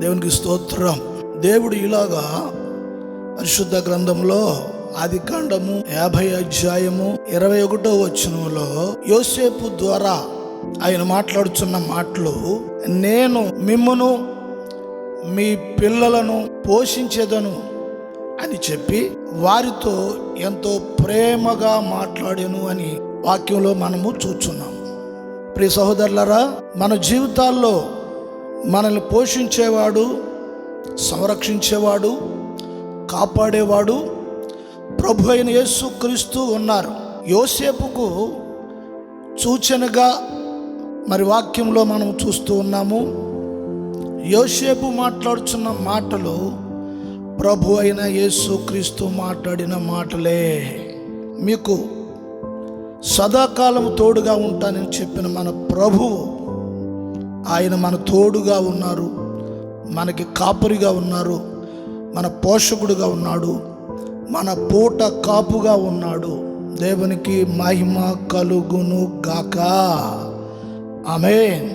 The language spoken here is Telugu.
దేవునికి స్తోత్రం. దేవుడు ఇలాగా పరిశుద్ధ గ్రంథంలో ఆది కాండము యాభై అధ్యాయము ఇరవై ఒకటో వచనంలో యోసేపు ద్వారా ఆయన మాట్లాడుతున్న మాటలు నేను మిమ్మను మీ పిల్లలను పోషించేదను అని చెప్పి వారితో ఎంతో ప్రేమగా మాట్లాడాను అని వాక్యంలో మనము చూస్తున్నాం ప్రియ సహోదరులరా మన జీవితాల్లో మనల్ని పోషించేవాడు సంరక్షించేవాడు కాపాడేవాడు ప్రభు అయిన యేసు క్రీస్తు ఉన్నారు. యోసేపుకు సూచనగా మరి వాక్యంలో మనం చూస్తూ ఉన్నాము యోసేపు మాట్లాడుచున్న మాటలు ప్రభు అయిన యేసు క్రీస్తు మాట్లాడిన మాటలే. మీకు సదాకాలం తోడుగా ఉంటానని చెప్పిన మన ప్రభువు ఆయన మన తోడుగా ఉన్నారు మనకి కాపురిగా ఉన్నారు మన పోషకుడుగా ఉన్నాడు మన పూట కాపుగా ఉన్నాడు. దేవునికి మహిమ కలుగును గాక. ఆమె